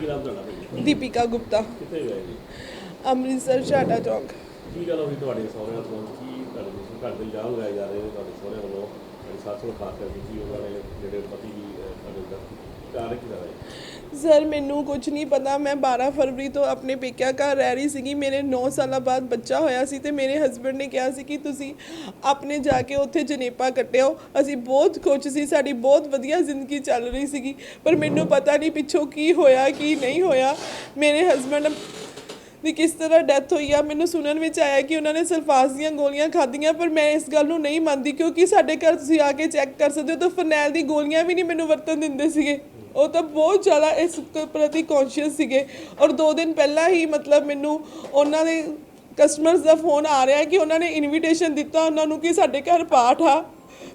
ਕੀ ਨਾਮ ਤੁਹਾਡਾ ਭਾਈ? ਦੀਪਿਕਾ ਗੁਪਤਾ। ਕਿੱਥੇ ਗਏ ਜੀ ਅੰਮ੍ਰਿਤਸਰ ਛਾਟਾ ਚੌਂਕ। ਕੀ ਗੱਲ ਹੋਈ ਤੁਹਾਡੇ ਸਹੁਰਿਆਂ ਤੋਂ? ਕੀ ਤੁਹਾਡੇ ਤੁਸੀਂ ਘਰ ਦੇ ਇਲਜ਼ਾਮ ਲਗਾਏ ਜਾ ਰਹੇ ਨੇ ਤੁਹਾਡੇ ਸਹੁਰਿਆਂ ਵੱਲੋਂ? ਤੁਹਾਡੀ ਸੱਸ ਨੂੰ ਖਾਸ ਕਰਕੇ ਕੀ ਉਹਨਾਂ ਨੇ ਜਿਹੜੇ ਪਤੀ ਅਹ, ਤੁਹਾਡੇ ਉੱਤੇ ਕਾਰਨ ਕੀ ਹੈ? ਸਰ, ਮੈਨੂੰ ਕੁਝ ਨਹੀਂ ਪਤਾ। ਮੈਂ 12 ਫਰਵਰੀ ਤੋਂ ਆਪਣੇ ਪੇਕਿਆ ਘਰ ਰਹਿ ਰਹੀ ਸੀਗੀ। ਮੇਰੇ 9 ਸਾਲਾਂ ਬਾਅਦ ਬੱਚਾ ਹੋਇਆ ਸੀ ਤੇ ਮੇਰੇ ਹਸਬੰਡ ਨੇ ਕਿਹਾ ਸੀ ਕਿ ਤੁਸੀਂ ਆਪਣੇ ਜਾ ਕੇ ਉੱਥੇ ਜਨੇਪਾ ਕੱਟਿਓ। ਅਸੀਂ ਬਹੁਤ ਖੁਸ਼ ਸੀ। ਸਾਡੀ ਬਹੁਤ ਵਧੀਆ ਜ਼ਿੰਦਗੀ ਚੱਲ ਰਹੀ ਸੀਗੀ। ਪਰ ਮੈਨੂੰ ਪਤਾ ਨਹੀਂ ਪਿੱਛੋਂ ਕੀ ਹੋਇਆ, ਕੀ ਨਹੀਂ ਹੋਇਆ। ਮੇਰੇ ਹਸਬੰਡ ਦੀ ਕਿਸ ਤਰ੍ਹਾਂ ਡੈਥ ਹੋਈ ਆ, ਮੈਨੂੰ ਸੁਣਨ ਵਿੱਚ ਆਇਆ ਕਿ ਉਹਨਾਂ ਨੇ ਸਲਫਾਸ ਦੀਆਂ ਗੋਲੀਆਂ ਖਾਧੀਆਂ, ਪਰ ਮੈਂ ਇਸ ਗੱਲ ਨੂੰ ਨਹੀਂ ਮੰਨਦੀ ਕਿਉਂਕਿ ਸਾਡੇ ਘਰ ਤੁਸੀਂ ਆ ਕੇ ਚੈੱਕ ਕਰ ਸਕਦੇ ਹੋ ਤਾਂ ਫਰਨੈਲ ਦੀ ਗੋਲੀਆਂ ਵੀ ਨਹੀਂ ਮੈਨੂੰ ਵਰਤਣ ਦਿੰਦੇ ਸੀਗੇ। ਉਹ ਤਾਂ ਬਹੁਤ ਜ਼ਿਆਦਾ ਇਸ ਪ੍ਰਤੀ ਕੌਨਸ਼ੀਅਸ ਸੀਗੇ। ਔਰ 2 ਦਿਨ ਪਹਿਲਾਂ ਹੀ ਮਤਲਬ ਮੈਨੂੰ ਉਹਨਾਂ ਦੇ ਕਸਟਮਰਸ ਦਾ ਫੋਨ ਆ ਰਿਹਾ ਕਿ ਉਹਨਾਂ ਨੇ ਇਨਵੀਟੇਸ਼ਨ ਦਿੱਤਾ ਉਹਨਾਂ ਨੂੰ ਕਿ ਸਾਡੇ ਘਰ ਪਾਠ ਆ।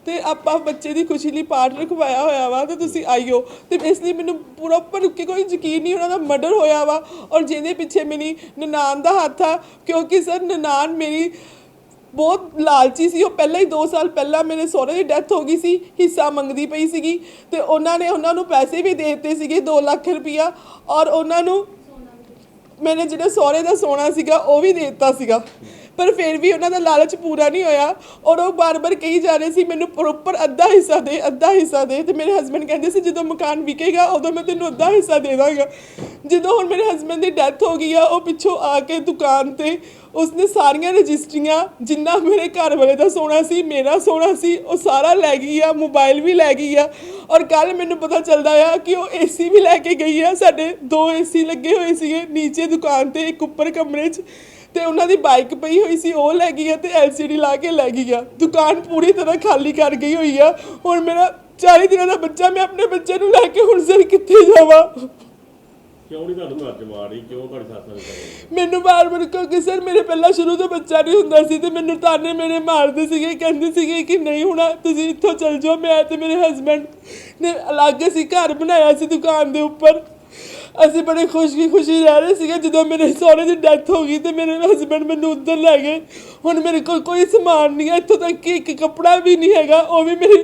ਤੇ ਆਪਾਂ ਬੱਚੇ ਦੀ ਖੁਸ਼ੀ ਲਈ ਪਾਠ ਰਖਵਾਇਆ ਹੋਇਆ ਵਾ ਤੇ ਤੁਸੀਂ ਆਇਓ। ਤੇ ਇਸ ਲਈ ਮੈਨੂੰ ਪ੍ਰੋਪਰ ਕਿ ਕੋਈ ਯਕੀਨ ਨਹੀਂ ਉਹਨਾਂ ਦਾ ਮਰਡਰ ਹੋਇਆ ਵਾ। ਔਰ ਜਿਹਦੇ ਪਿੱਛੇ ਮੇਰੀ ਨਨਾਣ ਦਾ ਹੱਥ ਆ, ਕਿਉਂਕਿ ਸਰ ਨਨਾਣ ਮੇਰੀ ਬਹੁਤ ਲਾਲਚੀ ਸੀ। ਉਹ ਪਹਿਲਾਂ ਹੀ 2 ਸਾਲ ਪਹਿਲਾਂ ਮੇਰੇ ਸਹੁਰੇ ਦੀ ਡੈਥ ਹੋ ਗਈ ਸੀ। ਹਿੱਸਾ ਮੰਗਦੀ ਪਈ ਸੀਗੀ ਤੇ ਉਹਨਾਂ ਨੇ ਉਹਨਾਂ ਨੂੰ ਪੈਸੇ ਵੀ ਦੇ ਦਿੱਤੇ ਸੀਗੇ 2 ਲੱਖ ਰੁਪਈਆ ਔਰ ਉਹਨਾਂ ਨੂੰ ਮੇਰੇ ਜਿਹੜਾ ਸਹੁਰੇ ਦਾ ਸੋਨਾ ਸੀਗਾ, ਉਹ ਵੀ ਦੇ ਦਿੱਤਾ ਸੀਗਾ। ਪਰ ਫਿਰ ਵੀ ਉਹਨਾਂ ਦਾ ਲਾਲਚ ਪੂਰਾ ਨਹੀਂ ਹੋਇਆ। ਔਰ ਉਹ ਬਾਰ-ਬਾਰ ਕਹੀ ਜਾ ਰਹੇ ਸੀ, ਮੈਨੂੰ ਪ੍ਰੋਪਰ ਅੱਧਾ ਹਿੱਸਾ ਦੇ, ਅੱਧਾ ਹਿੱਸਾ ਦੇ। ਤੇ ਮੇਰੇ ਹਸਬੰਡ ਕਹਿੰਦੇ ਸੀ, ਜਦੋਂ ਮਕਾਨ ਵਿਕੇਗਾ, ਉਦੋਂ ਮੈਂ ਤੈਨੂੰ ਅੱਧਾ ਹਿੱਸਾ ਦੇ ਦਾਂਗਾ। ਜਦੋਂ ਹੁਣ ਮੇਰੇ ਹਸਬੰਡ ਦੀ ਡੈਥ ਹੋ ਗਈ ਆ, ਉਹ ਪਿੱਛੋਂ ਆ ਕੇ ਦੁਕਾਨ ਤੇ ਉਸਨੇ ਸਾਰੀਆਂ ਰਜਿਸਟਰੀਆਂ, ਜਿੰਨਾ ਮੇਰੇ ਘਰ ਵਾਲੇ ਦਾ ਸੋਨਾ ਸੀ, ਮੇਰਾ ਸੋਨਾ ਸੀ, ਉਹ ਸਾਰਾ ਲੈ ਗਈ ਆ ਮੋਬਾਈਲ ਵੀ ਲੈ ਗਈ ਆ। ਔਰ ਕੱਲ ਮੈਨੂੰ ਪਤਾ ਚੱਲਦਾ ਆ ਕਿ ਉਹ ਏਸੀ ਵੀ ਲੈ ਕੇ ਗਈ ਆ। ਸਾਡੇ ਦੋ ਏਸੀ ਲੱਗੇ ਹੋਏ ਸੀਗੇ, ਨੀਚੇ ਦੁਕਾਨ ਤੇ, ਇੱਕ ਉੱਪਰ ਕਮਰੇ 'ਚ। ਤੇ ਉਹਨਾਂ ਦੀ ਬਾਈਕ ਪਈ ਹੋਈ ਸੀ ਉਹ ਲੈ ਗਈ ਆ ਤੇ ਐਲਸੀਡੀ ਲਾ ਕੇ ਲੈ ਗਈ ਆ। ਦੁਕਾਨ ਪੂਰੀ ਤਰ੍ਹਾਂ ਖਾਲੀ ਕਰ ਗਈ ਹੋਈ ਆ। ਹੁਣ ਮੇਰਾ 40 ਦਿਨਾਂ ਦਾ ਬੱਚਾ ਮੈਂ ਆਪਣੇ ਬੱਚੇ ਨੂੰ ਲੈ ਕੇ ਹੁਣ ਸਰ ਕਿੱਥੇ ਜਾਵਾਂ? ਕਿਉਂ ਨਹੀਂ ਤੁਹਾਨੂੰ ਘਰ ਚ ਮਾਰੀ ਕਿਉਂ ਤੁਹਾਡੀ ਸੱਸ ਨੇ ਕਰਿਆ ਮੈਨੂੰ ਬਾਰ-ਬਾਰ ਕਿਉਂਕਿ ਸਰ ਮੇਰੇ ਪਹਿਲਾਂ ਸ਼ੁਰੂ ਤੋਂ ਬੱਚਾ ਨਹੀਂ ਹੁੰਦਾ ਸੀ ਤੇ ਮੈਨੂੰ ਤਾਨੇ ਮੇਰੇ ਮਾਰਦੇ ਸੀਗੇ ਕਹਿੰਦੇ ਸੀਗੇ ਕਿ ਨਹੀਂ ਹੋਣਾ ਤੁਸੀਂ ਇੱਥੋਂ ਚਲ ਜਾਓ ਮੈਂ ਤੇ ਮੇਰੇ ਹਸਬੰਡ ਨੇ ਅਲੱਗ ਅਸੀਂ ਘਰ ਬਣਾਇਆ ਸੀ ਦੁਕਾਨ ਦੇ ਉੱਪਰ। ਅਸੀਂ ਬੜੇ ਖੁਸ਼ੀ ਖੁਸ਼ੀ ਰਹਿ ਰਹੇ ਸੀਗੇ ਜਦੋਂ ਮੇਰੇ ਸਹੁਰੇ ਦੀ ਡੈਥ ਹੋ ਗਈ ਤੇ ਮੇਰੇ ਹਸਬੰਡ ਮੈਨੂੰ ਉੱਧਰ ਲੈ ਗਏ। ਹੁਣ ਮੇਰੇ ਕੋਲ ਕੋਈ ਸਮਾਨ ਨਹੀਂ ਹੈ ਇੱਥੋਂ ਤੱਕ ਕਿ ਇੱਕ ਕੱਪੜਾ ਵੀ ਨਹੀਂ ਹੈਗਾ ਉਹ ਵੀ ਮੇਰੇ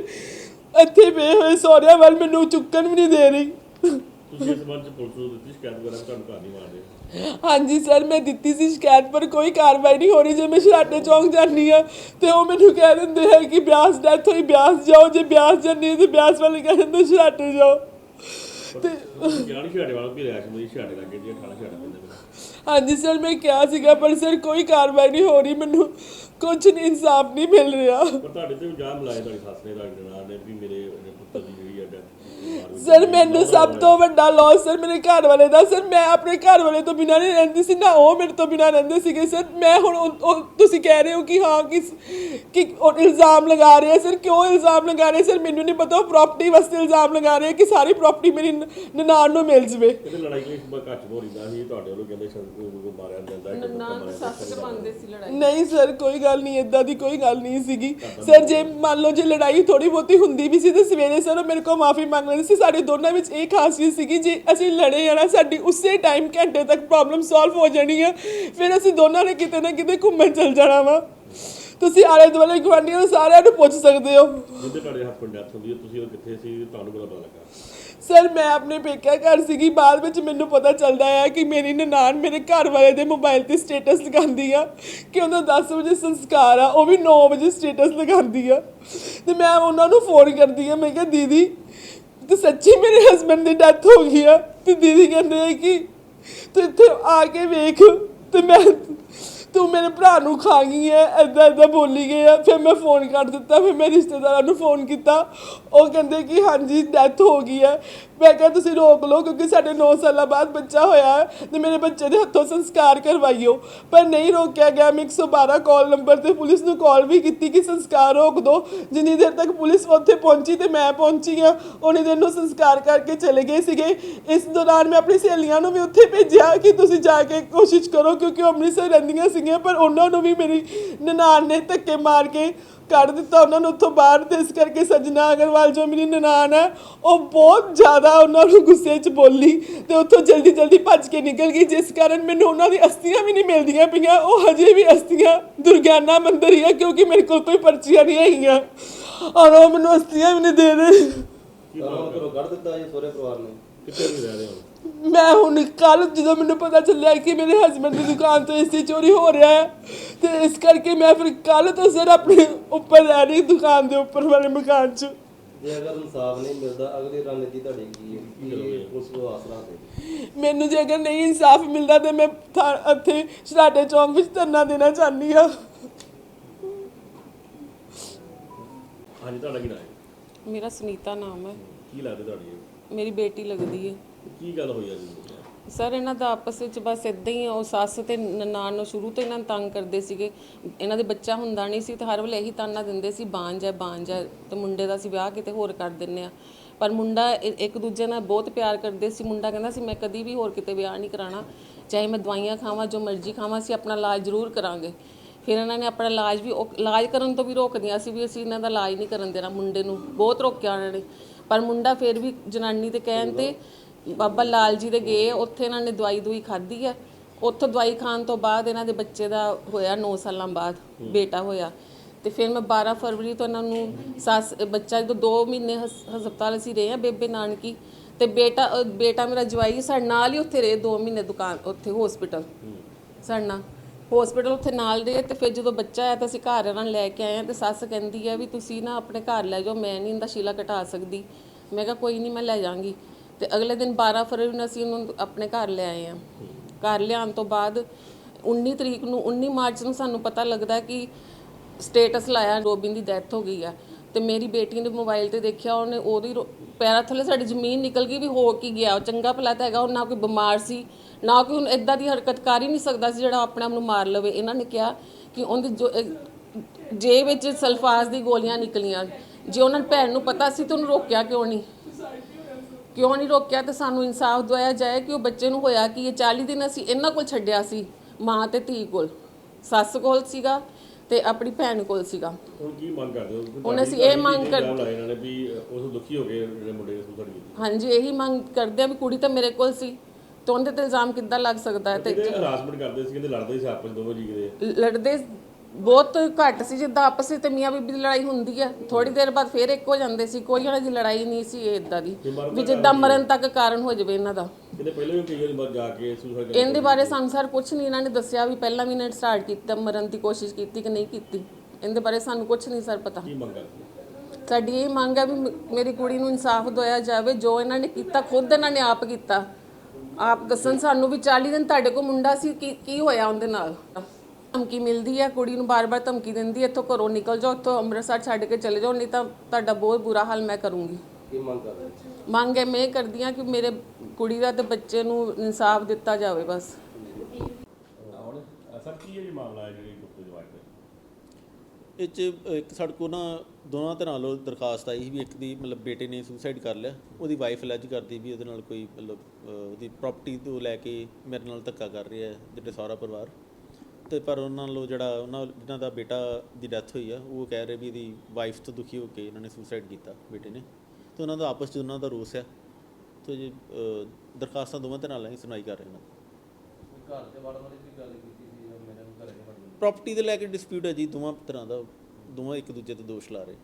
ਇੱਥੇ ਪਏ ਹੋਏ ਸਹੁਰਿਆਂ ਵੱਲ ਮੈਨੂੰ ਚੁੱਕਣ ਵੀ ਨਹੀਂ ਦੇ ਰਹੀ। ਤੁਸੀਂ ਇਸ ਸੰਬੰਧ ਚ ਪੁਲਿਸ ਨੂੰ ਦਿੱਤੀ ਸ਼ਿਕਾਇਤ ਵਗੈਰਾ ਵੀ ਤੁਹਾਨੂੰ ਘਰ ਨਹੀਂ ਮਾਰਦੇ? ਹਾਂਜੀ ਸਰ ਮੈਂ ਦਿੱਤੀ ਸੀ ਸ਼ਿਕਾਇਤ ਪਰ ਕੋਈ ਕਾਰਵਾਈ ਨਹੀਂ ਹੋ ਰਹੀ। ਜੇ ਮੈਂ ਸ਼ਰਾਟੇ ਚੌਂਕ ਜਾਂਦੀ ਆ ਤੇ ਉਹ ਮੈਨੂੰ ਕਹਿ ਦਿੰਦੇ ਹੈ ਕਿ ਬਿਆਸ ਡੈਥ ਹੋਈ ਬਿਆਸ ਜਾਓ ਜੇ ਬਿਆਸ ਜਾਂਦੀ ਹੈ ਤੇ ਬਿਆਸ ਵਾਲੇ ਕਹਿ ਦਿੰਦੇ ਸ਼ਰਾਟੇ ਜਾਓ। ਤੇ ਨਹੀਂ ਛਾੜੇ ਵਾਲਾ ਵੀ ਰਿਆਸ਼ ਮਈ ਛਾੜੇ ਲੱਗੇ ਜੀ ਠਾਣਾ ਛਾੜਾ ਪੈਂਦਾ ਮੈਨੂੰ ਹਾਂਜੀ ਸਰ ਮੈਂ ਕਿਹਾ ਸੀਗਾ ਪਰ ਸਰ ਕੋਈ ਕਾਰਵਾਈ ਨਹੀਂ ਹੋ ਰਹੀ ਮੈਨੂੰ ਕੁਝ ਨਹੀਂ ਇਨਸਾਫ ਨਹੀਂ ਮਿਲ ਰਿਹਾ ਪਰ ਤੁਹਾਡੇ ਤੇ ਇਲਜ਼ਾਮ ਲਾਏ ਤੁਹਾਡੀ ਸੱਸ ਨੇ ਤੁਹਾਡੇ ਨਾਲ ਨੇ ਵੀ ਮੇਰੇ ਮੇਰੇ ਪੁੱਤਰ ਦੀ ਜਿਹੜੀ ਮਾਰ ਦਿੱਤੀ। ਸਰ ਮੈਨੂੰ ਸਭ ਤੋਂ ਵੱਡਾ ਲਾਸ ਸਰ ਮੇਰੇ ਘਰ ਵਾਲੇ ਦਾ ਸਰ ਮੈਂ ਆਪਣੇ ਘਰ ਵਾਲੇ ਤੋਂ ਬਿਨਾਂ ਨਹੀਂ ਰਹਿੰਦੀ ਸੀ ਨਾ ਉਹ ਮੇਰੇ ਤੋਂ ਬਿਨਾਂ ਰਹਿੰਦੇ ਸੀਗੇ ਸਰ। ਮੈਂ ਹੁਣ ਉਹ- ਉਹ ਤੁਸੀਂ ਕਹਿ ਰਹੇ ਹੋ ਕਿ ਹਾਂ ਕਿ ਕਿ ਉਹ ਇਲਜ਼ਾਮ ਲਗਾ ਰਹੇ ਆ ਸਰ। ਕਿਉਂ ਇਲਜ਼ਾਮ ਲਗਾ ਰਹੇ ਸਰ? ਮੈਨੂੰ ਨਹੀਂ ਪਤਾ ਉਹ ਪ੍ਰਾਪਰਟੀ ਵਾਸਤੇ ਇਲਜ਼ਾਮ ਲਗਾ ਰਹੇ ਆ ਕਿ ਸਾਰੀ ਪ੍ਰਾਪਰਟੀ ਮੇਰੀ ਨ- ਨਨਾਣ ਨੂੰ ਮਿਲ ਜਵੇ। ਕਿਤੇ ਲੜਾਈ ਲਈ ਘੱਟ ਬੋਰੀਦਾ ਸੀ ਤੁਹਾਡੇ ਵੱਲੋਂ ਕਹਿੰਦੇ ਸ਼ੰਕੂ ਨੂੰ ਮਾਰਿਆ ਜਾਂਦਾ ਹੈ ਨਨਾਣ ਸੱਸ ਤੇ ਮੰਨਦੇ ਸੀ ਲੜਾਈ। ਨਹੀਂ ਸਰ ਕੋਈ ਗੱਲ ਨਹੀਂ ਇਦਾਂ ਦੀ ਕੋਈ ਗੱਲ ਨਹੀਂ ਸੀਗੀ। ਸਰ ਜੇ ਮੰਨ ਲਓ ਜੇ ਲੜਾਈ ਥੋੜੀ ਬਹੁਤੀ ਹੁੰਦੀ ਵੀ ਸੀ ਤੇ ਸਵੇਰੇ ਸਰ ਉਹ ਮੇਰੇ ਕੋਲ ਮਾਫੀ ਮੰਗ ਲੈਂਦੇ ਸੀ ਸਾਡੇ ਦੋਨਾਂ ਵਿੱਚ ਇਹ ਖਾਸੀਅਤ ਸੀਗੀ ਜੇ ਅਸੀਂ ਲੜੇ ਨਾ ਸਾਡੀ ਉਸੇ ਟਾਈਮ ਘੰਟੇ ਤੱਕ ਪ੍ਰੋਬਲਮ ਸੋਲਵ ਹੋ ਜਾਣੀ ਆ। ਫਿਰ ਅਸੀਂ ਦੋਨਾਂ ਨੇ ਕਿਤੇ ਨਾ ਕਿਤੇ ਘੁੰਮਣ ਚੱਲ ਜਾਣਾ ਵਾ। ਤੁਸੀਂ ਆਲੇ ਦੁਆਲੇ ਗੁਆਂਢੀਆਂ ਨੂੰ ਸਾਰਿਆਂ ਨੂੰ ਪੁੱਛ ਸਕਦੇ ਹੋ। ਜਿੱਦੇ ਤੁਹਾਡੇ ਹਸਬੰਡ ਡੈਥ ਹੁੰਦੀ ਹੈ ਤੁਸੀਂ ਉਹ ਕਿੱਥੇ ਸੀ ਤੁਹਾਨੂੰ ਕਿਹੜਾ ਪਤਾ ਲੱਗਾ। ਸਰ ਮੈਂ ਆਪਣੇ ਪੇਕਿਆ ਘਰ ਸੀਗੀ ਬਾਅਦ ਵਿੱਚ ਮੈਨੂੰ ਪਤਾ ਚੱਲਦਾ ਆ ਕਿ ਮੇਰੀ ਨਨਾਣ ਮੇਰੇ ਘਰ ਵਾਲੇ ਦੇ ਮੋਬਾਈਲ ਤੇ ਸਟੇਟਸ ਲਗਾਉਂਦੀ ਆ। ਕਿ ਉਹਦਾ 10 ਵਜੇ ਸੰਸਕਾਰ ਆ ਉਹ ਵੀ 9 ਵਜੇ ਸਟੇਟਸ ਲਗਾਉਂਦੀ ਆ। ਤੇ ਮੈਂ ਉਹਨਾਂ ਨੂੰ ਫੋਨ ਕਰਦੀ ਆ ਮੈਂ ਕਿਹਾ ਦੀਦੀ ਤੇ ਸੱਚੀ ਮੇਰੇ ਹਸਬੰਡ ਦੀ ਡੈਥ ਹੋ ਗਈ ਆ ਤੇ ਦੀਦੀ ਕਹਿੰਦੇ ਆ ਕਿ ਤੂੰ ਇੱਥੇ ਆ ਕੇ ਵੇਖ ਤੇ ਮੈਂ ਤੂੰ ਮੇਰੇ ਭਰਾ ਨੂੰ ਖਾ ਗਈ ਐ ਐਦਾਂ ਐਦਾਂ ਬੋਲੀ ਗਈ ਆ ਫਿਰ ਮੈਂ ਫੋਨ ਕਰ ਦਿੱਤਾ, ਫਿਰ ਮੈਂ ਰਿਸ਼ਤੇਦਾਰਾਂ ਨੂੰ ਫੋਨ ਕੀਤਾ। ਉਹ ਕਹਿੰਦੇ ਕਿ ਹਾਂਜੀ ਡੈਥ ਹੋ ਗਈ ਹੈ ਮੈਂ ਕਿਹਾ, ਤੁਸੀਂ ਰੋਕ ਲਓ, ਕਿਉਂਕਿ ਸਾਡੇ 9 ਸਾਲਾਂ ਬਾਅਦ ਬੱਚਾ ਹੋਇਆ ਹੈ ਤੇ ਮੇਰੇ ਬੱਚੇ ਦੇ ਹੱਥੋਂ ਸੰਸਕਾਰ ਕਰਵਾਈਓ। ਪਰ ਨਹੀਂ ਰੋਕਿਆ ਗਿਆ, ਮੈਂ 112 ਕਾਲ ਨੰਬਰ ਤੇ ਪੁਲਿਸ ਨੂੰ ਕਾਲ ਵੀ ਕੀਤੀ ਕਿ ਸੰਸਕਾਰ ਰੋਕ ਦਿਓ ਜਿੰਨੀ ਦੇਰ ਤੱਕ ਪੁਲਿਸ ਉੱਥੇ ਪਹੁੰਚੀ ਤੇ ਮੈਂ ਪਹੁੰਚੀ ਆ ਉਨੀ ਦੇਰ ਨੂੰ ਸੰਸਕਾਰ ਕਰਕੇ ਚਲੇ ਗਏ ਸੀਗੇ। ਇਸ ਦੌਰਾਨ ਮੈਂ ਆਪਣੀ ਸਹੇਲੀਆਂ ਨੂੰ ਵੀ ਉੱਥੇ ਭੇਜਿਆ ਕਿ ਤੁਸੀਂ ਜਾ ਕੇ ਕੋਸ਼ਿਸ਼ ਕਰੋ, ਕਿਉਂਕਿ ਉਹ ਅੰਮ੍ਰਿਤਸਰ ਰਹਿੰਦੀਆਂ ਸੀ ਸੀਗੀਆਂ ਪਰ ਉਹਨਾਂ ਨੂੰ ਵੀ ਮੇਰੀ ਨਨਾਣ ਨੇ ਧੱਕੇ ਮਾਰ ਕੇ ਕੱਢ ਦਿੱਤਾ। ਉਹਨਾਂ ਨੂੰ ਉੱਥੋਂ ਬਾਹਰ ਤੇ ਇਸ ਕਰਕੇ ਸਜਣਾ ਅਗਰਵਾਲ ਜੋ ਮੇਰੀ ਨਨਾਣ ਹੈ ਉਹ ਬਹੁਤ ਜ਼ਿਆਦਾ ਉਹਨਾਂ ਨੂੰ ਗੁੱਸੇ 'ਚ ਬੋਲੀ ਤੇ ਉੱਥੋਂ ਜਲਦੀ ਜਲਦੀ ਭੱਜ ਕੇ ਨਿਕਲ ਗਈ ਜਿਸ ਕਾਰਨ ਮੈਨੂੰ ਉਹਨਾਂ ਦੀ ਅਸਥੀਆਂ ਵੀ ਨਹੀਂ ਮਿਲਦੀਆਂ ਪਈਆਂ। ਉਹ ਹਜੇ ਵੀ ਅਸਥੀਆਂ ਦੁਰਗਿਆਨਾ ਮੰਦਿਰ ਹੀ ਆ ਕਿਉਂਕਿ ਮੇਰੇ ਕੋਲ ਕੋਈ ਪਰਚੀਆਂ ਨਹੀਂ ਹੈਗੀਆਂ। ਔਰ ਉਹ ਮੈਨੂੰ ਅਸਥੀਆਂ ਵੀ ਨਹੀਂ ਦੇ ਰਹੇ। ਮੰਗ ਘਰੋਂ ਕੱਢ ਦਿੱਤਾ ਜੀ ਸਹੁਰੇ ਪਰਿਵਾਰ ਨੇ। ਕਿੱਥੇ ਵੀ ਰਹਿ ਰਹੇ ਹੋ? ਮੈਂ ਹੁਣ ਕੱਲ ਜਦੋਂ ਮੈਨੂੰ ਪਤਾ ਚੱਲਿਆ ਕਿ ਮੇਰੇ ਹਸਬੰਡ ਦੀ ਦੁਕਾਨ ਤੋਂ ਏਸੀ ਚੋਰੀ ਹੋ ਰਿਹਾ ਹੈ ਤੇ ਇਸ ਕਰਕੇ ਮੈਂ ਫਿਰ ਕੱਲ ਤੋਂ ਸਰ ਆਪਣੇ ਉੱਪਰ ਰਹਿ ਰਹੀ ਦੁਕਾਨ ਦੇ ਉੱਪਰ ਵਾਲੇ ਮਕਾਨ 'ਚ। ਜੇ ਅਗਰ ਇਨਸਾਫ ਨਹੀਂ ਮਿਲਦਾ ਅਗਲੀ ਰਣਨੀਤੀ ਤੁਹਾਡੀ ਕੀ ਹੈ? ਕੀ ਉਸ ਨੂੰ ਆਸਰਾ ਦੇ। ਮੈਨੂੰ ਜੇ ਅਗਰ ਨਹੀਂ ਇਨਸਾਫ ਮਿਲਦਾ ਤੇ ਮੈਂ ਥਾ- ਇੱਥੇ ਸ਼ਰਾਡੇ ਚੌਂਕ ਵਿੱਚ ਧਰਨਾ ਦੇਣਾ ਚਾਹੁੰਦੀ ਹਾਂ। ਹਾਂਜੀ ਤੁਹਾਡਾ ਕੀ ਨਾਮ ਹੈ? ਮੇਰਾ ਸੁਨੀਤਾ ਨਾਮ ਹੈ। ਕੀ ਲੱਗਦਾ ਤੁਹਾਡੀ ਇਹ? ਮੇਰੀ ਬੇਟੀ ਲੱਗਦੀ ਹੈ। ਕੀ ਗੱਲ ਹੋਈ ਅੱਜ ਸਰ, ਇਹਨਾਂ ਦਾ ਆਪਸ ਵਿੱਚ ਬਸ ਇਦਾਂ ਹੀ ਉਹ ਸੱਸ ਤੇ ਨਨਾਣ ਨੂੰ ਸ਼ੁਰੂ ਤੋਂ ਇਹਨਾਂ ਨੂੰ ਤੰਗ ਕਰਦੇ ਸੀਗੇ। ਇਹਨਾਂ ਦੇ ਬੱਚਾ ਹੁੰਦਾ ਨਹੀਂ ਸੀ ਤੇ ਹਰ ਵੇਲੇ ਇਹੀ ਤਾਨਾ ਦਿੰਦੇ ਸੀ, ਬਾਂਝ ਹੈ ਬਾਂਝ ਹੈ। ਤੇ ਮੁੰਡੇ ਦਾ ਸੀ ਵਿਆਹ ਕਿਤੇ ਹੋਰ ਕਰ ਦਿੰਨੇ ਆ। ਪਰ ਮੁੰਡਾ ਇੱਕ ਦੂਜੇ ਨਾਲ ਬਹੁਤ ਪਿਆਰ ਕਰਦੇ ਸੀ। ਮੁੰਡਾ ਕਹਿੰਦਾ ਸੀ, ਮੈਂ ਕਦੀ ਵੀ ਹੋਰ ਕਿਤੇ ਵਿਆਹ ਨਹੀਂ ਕਰਾਣਾ ਚਾਹੇ ਮੈਂ ਦਵਾਈਆਂ ਖਾਵਾਂ, ਜੋ ਮਰਜ਼ੀ ਖਾਵਾਂ ਸੀ ਆਪਣਾ ਇਲਾਜ ਜ਼ਰੂਰ ਕਰਾਂਗੇ। ਫਿਰ ਇਹਨਾਂ ਨੇ ਆਪਣਾ ਇਲਾਜ ਵੀ ਇਲਾਜ ਕਰਨ ਤੋਂ ਵੀ ਰੋਕਦੀਆਂ ਸੀ ਵੀ ਅਸੀਂ ਇਹਨਾਂ ਦਾ ਇਲਾਜ ਨਹੀਂ ਕਰਨ ਦੇਣਾ। ਮੁੰਡੇ ਨੂੰ ਬਹੁਤ ਰੋਕਿਆ ਉਹਨਾਂ ਨੇ। ਪਰ ਮੁੰਡਾ ਫਿਰ ਵੀ ਜਨਾਨੀ ਦੇ ਕਹਿਣ ਤੇ ਬਾਬਾ ਲਾਲ ਜੀ ਦੇ ਗਏ ਉੱਥੇ ਇਹਨਾਂ ਨੇ ਦਵਾਈ ਦੂਈ ਖਾਧੀ ਹੈ ਉੱਥੋਂ ਦਵਾਈ ਖਾਣ ਤੋਂ ਬਾਅਦ ਇਹਨਾਂ ਦੇ ਬੱਚੇ ਦਾ ਹੋਇਆ 9 ਸਾਲਾਂ ਬਾਅਦ ਬੇਟਾ ਹੋਇਆ। ਤੇ ਫਿਰ ਮੈਂ 12 ਫਰਵਰੀ ਤੋਂ ਇਹਨਾਂ ਨੂੰ ਸੱਸ ਬੱਚਾ ਜਦੋਂ 2 ਮਹੀਨੇ ਹਸ- ਹਸਪਤਾਲ ਅਸੀਂ ਰਹੇ ਆ ਬੇਬੇ ਨਾਨਕੀ ਤੇ ਬੇਟਾ ਬੇਟਾ ਮੇਰਾ ਜਵਾਈ ਸਾਡੇ ਨਾਲ ਹੀ ਉੱਥੇ ਰਹੇ 2 ਮਹੀਨੇ ਦੁਕਾਨ ਉੱਥੇ ਹਸਪੀਟਲ ਸਾਡੇ ਨਾਲ। ਹਸਪੀਟਲ ਉੱਥੇ ਨਾਲ ਰਹੇ ਤੇ ਫਿਰ ਜਦੋਂ ਬੱਚਾ ਆਇਆ ਤਾਂ ਅਸੀਂ ਘਰ ਇਹਨਾਂ ਨੂੰ ਲੈ ਕੇ ਆਏ ਆ ਤੇ ਸੱਸ ਕਹਿੰਦੀ ਆ ਵੀ ਤੁਸੀਂ ਨਾ ਆਪਣੇ ਘਰ ਲੈ ਜਾਓ ਮੈਂ ਨਹੀਂ ਇਹਦਾ ਸ਼ੀਲਾ ਘਟਾ ਸਕਦੀ। ਮੈਂ ਕਿਹਾ ਕੋਈ ਨਹੀਂ ਮੈਂ ਲੈ ਜਾਵਾਂਗੀ। ਤੇ ਅਗਲੇ ਦਿਨ 12 ਫਰਵਰੀ ਨੂੰ ਅਸੀਂ ਉਹਨੂੰ ਆਪਣੇ ਘਰ ਲੈ ਆਏ ਆ ਘਰ ਲਿਆਉਣ ਤੋਂ ਬਾਅਦ 19 ਤਰੀਕ ਨੂੰ 19 ਮਾਰਚ ਨੂੰ ਸਾਨੂੰ ਪਤਾ ਲੱਗਦਾ ਕਿ ਸਟੇਟਸ ਲਾਇਆ ਰੋਬਿਨ ਦੀ ਡੈਥ ਹੋ ਗਈ ਆ। ਤੇ ਮੇਰੀ ਬੇਟੀ ਨੇ ਮੋਬਾਈਲ ਤੇ ਦੇਖਿਆ, ਉਹਨੇ ਉਹਦੀ ਰੋ- ਪੈਰਾਂ ਥੱਲੇ ਸਾਡੀ ਜ਼ਮੀਨ ਨਿਕਲ ਗਈ ਵੀ ਹੋ ਕੀ ਗਿਆ। ਉਹ ਚੰਗਾ ਭਲਾ ਤਾਂ ਹੈਗਾ, ਉਹ ਨਾ ਕੋਈ ਬਿਮਾਰ ਸੀ, ਨਾ ਕੋਈ ਹੁਣ ਇਦਾਂ ਦੀ ਹਰਕਤ ਕਰ ਹੀ ਨਹੀਂ ਸਕਦਾ ਸੀ ਜਿਹੜਾ ਆਪਣੇ ਆਪ ਨੂੰ ਮਾਰ ਲਵੇ। ਇਹਨਾਂ ਨੇ ਕਿਹਾ ਕਿ ਉਹਦੀ ਜੋ ਜੇ ਵਿੱਚ ਸਲਫਾਜ਼ ਦੀ ਗੋਲੀਆਂ ਨਿਕਲੀਆਂ। ਜੇ ਉਹਨਾਂ ਨੂੰ ਭੈਣ ਨੂੰ ਪਤਾ ਸੀ ਤਾਂ ਉਹਨੂੰ ਰੋਕਿਆ ਕਿਉਂ ਨਹੀਂ? ਕਿਉਂ ਨਹੀਂ ਰੋਕਿਆ ਤੇ ਸਾਨੂੰ ਇਨਸਾਫ ਦਵਾਇਆ ਜਾਏ ਕਿ ਉਹ ਬੱਚੇ ਨੂੰ ਹੋਇਆ ਕਿ ਇਹ 40 ਦਿਨ ਅਸੀਂ ਇਹਨਾਂ ਕੋਲ ਛੱਡਿਆ ਸੀ ਮਾਂ ਤੇ ਧੀ ਕੋਲ। ਸੱਸ ਕੋਲ ਸੀਗਾ ਤੇ ਆਪਣੀ ਭੈਣ ਕੋਲ ਸੀਗਾ। ਹੁਣ ਕੀ ਮੰਗ ਕਰਦੇ ਹੋ? ਹੁਣ ਅਸੀਂ ਇਹ ਮੰਗ ਕਰ- ਕਰ ਇਹਨਾਂ ਨੇ ਵੀ ਉਸ ਦੁਖੀ ਹੋ ਗਏ ਜਿਹੜੇ ਮੁੰਡੇ ਨੇ ਕੀਤੀ ਹਾਂਜੀ ਇਹੀ ਮੰਗ ਕਰਦੇ ਆ ਵੀ ਕੁੜੀ ਤਾਂ ਮੇਰੇ ਕੋਲ ਸੀ। ਤੇ ਉਹਦੇ ਤੇ ਇਲਜ਼ਾਮ ਕਿੱਦਾਂ ਲੱਗ ਸਕਦਾ ਹੈ ਤੇ ਹਰਾਸਮੈਂਟ ਕਰਦੇ ਸੀ ਕਹਿੰਦੇ ਲੜਦੇ ਸੀ ਆਪਸ ਵਿੱਚ ਦੋਵੇਂ ਜੀ ਕਿਤੇ। ਲੜਦੇ ਬਹੁਤ ਘੱਟ ਸੀ ਜਿੱਦਾਂ ਆਪਸ ਵਿੱਚ ਤੇ ਮੀਆਂ ਬੀਬੀ ਦੀ ਲੜਾਈ ਹੁੰਦੀ ਹੈ ਥੋੜੀ ਦੇਰ ਬਾਅਦ ਫੇਰ ਇੱਕ ਹੋ ਜਾਂਦੇ ਸੀ ਕੋਈ ਉਹਨਾਂ ਦੀ ਲੜਾਈ ਨਹੀਂ ਸੀ ਇਦਾਂ ਦੀ ਵੀ ਜਿੱਦਾਂ ਮਰਨ ਤੱਕ ਕਾਰਨ ਹੋ ਜਾਵੇ ਇਹਨਾਂ ਦਾ। ਕਿਤੇ ਪਹਿਲਾਂ ਵੀ ਕਈ ਵਾਰੀ ਬਾਅਦ ਜਾ ਕੇ ਸੁਸਾਈਡ ਇਹਦੇ ਬਾਰੇ ਸਾਨੂੰ ਸਰ ਕੁਝ ਨਹੀਂ ਇਹਨਾਂ ਨੇ ਦੱਸਿਆ ਵੀ ਪਹਿਲਾਂ ਵੀ ਇਹਨੇ ਸਟਾਰਟ ਕੀਤਾ ਮਰਨ ਦੀ ਕੋਸ਼ਿਸ਼ ਕੀਤੀ ਕਿ ਨਹੀਂ ਕੀਤੀ। ਇਹਦੇ ਬਾਰੇ ਸਾਨੂੰ ਕੁਝ ਨਹੀਂ ਸਰ ਪਤਾ। ਕੀ ਮੰਗ ਕਰਦੇ ਸਾਡੀ ਇਹ ਮੰਗ ਹੈ ਵੀ ਮ- ਮੇਰੀ ਕੁੜੀ ਨੂੰ ਇਨਸਾਫ ਦਿਵਾਇਆ ਜਾਵੇ ਜੋ ਇਹਨਾਂ ਨੇ ਕੀਤਾ ਖੁਦ ਇਹਨਾਂ ਨੇ ਆਪ ਕੀਤਾ। ਆਪ ਦੱਸਣ ਸਾਨੂੰ ਵੀ 40 ਦਿਨ ਤੁਹਾਡੇ ਕੋਲ ਮੁੰਡਾ ਸੀ ਕੀ ਕੀ ਹੋਇਆ ਉਹਦੇ ਨਾਲ? ਧਮਕੀ ਮਿਲਦੀ ਹੈ ਕੁੜੀ ਨੂੰ ਬਾਰ-ਬਾਰ ਧਮਕੀ ਦਿੰਦੀ ਹੈ ਇੱਥੋਂ ਘਰੋਂ ਨਿਕਲ ਜਾਓ ਇੱਥੋਂ ਅੰਮ੍ਰਿਤਸਰ ਛੱਡ ਕੇ ਚਲੇ ਜਾਓ ਨਹੀਂ ਤਾਂ ਤੁਹਾਡਾ ਬਹੁਤ ਬੁਰਾ ਹਾਲ ਮੈਂ ਕਰੂੰਗੀ। ਕੀ ਮੰਗ ਕਰ ਰਹੇ ਹੋ? ਮੰਗ ਹੈ ਮੈਂ ਕਰਦੀ ਹਾਂ ਕਿ ਮੇਰੇ ਕੁੜੀ ਦਾ ਤੇ ਬੱਚੇ ਨੂੰ ਇਨਸਾਫ ਦਿੱਤਾ ਜਾਵੇ ਬਸ। ਹੁਣ ਸਰ ਕੀ ਹੈ ਜੀ ਮਾਮਲਾ ਹੈ ਜਿਹੜੀ ਗੁੱਪਤ ਜਵਾਬ ਦਾ? ਇਹ 'ਚ ਇੱਕ ਸਾਡੇ ਕੋਲ ਨਾ ਦੋਨਾਂ ਤਰ੍ਹਾਂ ਵੱਲੋਂ ਦਰਖਾਸਤ ਆਈ ਸੀ ਵੀ ਇੱਕ ਦੀ ਮਤਲਬ ਬੇਟੇ ਨੇ ਸੁਸਾਈਡ ਕਰ ਲਿਆ ਉਹਦੀ ਵਾਈਫ ਅਲੈਜ ਕਰਦੀ ਵੀ ਉਹਦੇ ਨਾਲ ਕੋਈ ਮਤਲਬ ਅਹ, ਉਹਦੀ ਪ੍ਰਾਪਰਟੀ ਤੋਂ ਲੈ ਕੇ ਮੇਰੇ ਨਾਲ ਧੱਕਾ ਕਰ ਰਿਹਾ ਹੈ ਜਿਹੜੇ ਸਾਰਾ ਪਰਿਵਾਰ। ਤੇ ਪਰ ਉਹਨਾਂ ਵੱਲੋਂ ਜਿਹੜਾ ਉਹਨਾਂ ਜਿਨ੍ਹਾਂ ਦਾ ਬੇਟਾ ਦੀ ਡੈਥ ਹੋਈ ਆ ਉਹ ਕਹਿ ਰਹੇ ਵੀ ਇਹਦੀ ਵਾਈਫ ਤੋਂ ਦੁਖੀ ਹੋ ਕੇ ਇਹਨਾਂ ਨੇ ਸੁਸਾਈਡ ਕੀਤਾ ਬੇਟੇ ਨੇ। ਤੇ ਉਹਨਾਂ ਦਾ ਆਪਸ 'ਚ ਉਹਨਾਂ ਦਾ ਰੋਸ ਆ। ਤੇ ਜੀ ਦਰਖਾਸਤਾਂ ਦੋਵਾਂ ਤਰ੍ਹਾਂ ਲਈ ਸੁਣਾਈ ਕਰ ਰਹੇ ਨੇ। ਘਰ ਤੇ ਵੜਨ ਵਾਲੀ ਵੀ ਗੱਲ ਕੀਤੀ ਸੀ ਮੇਰੇ ਨੂੰ ਘਰੇ ਨਹੀਂ ਵੜਨ ਪ੍ਰਾਪਰਟੀ ਦੇ ਲੈ ਕੇ ਡਿਸਪਿਊਟ ਹੈ ਜੀ ਦੋਵਾਂ ਤਰ੍ਹਾਂ ਦਾ। ਦੋਵਾਂ ਇੱਕ ਦੂਜੇ ਤੇ ਦੋਸ਼ ਲਾ ਰਹੇ।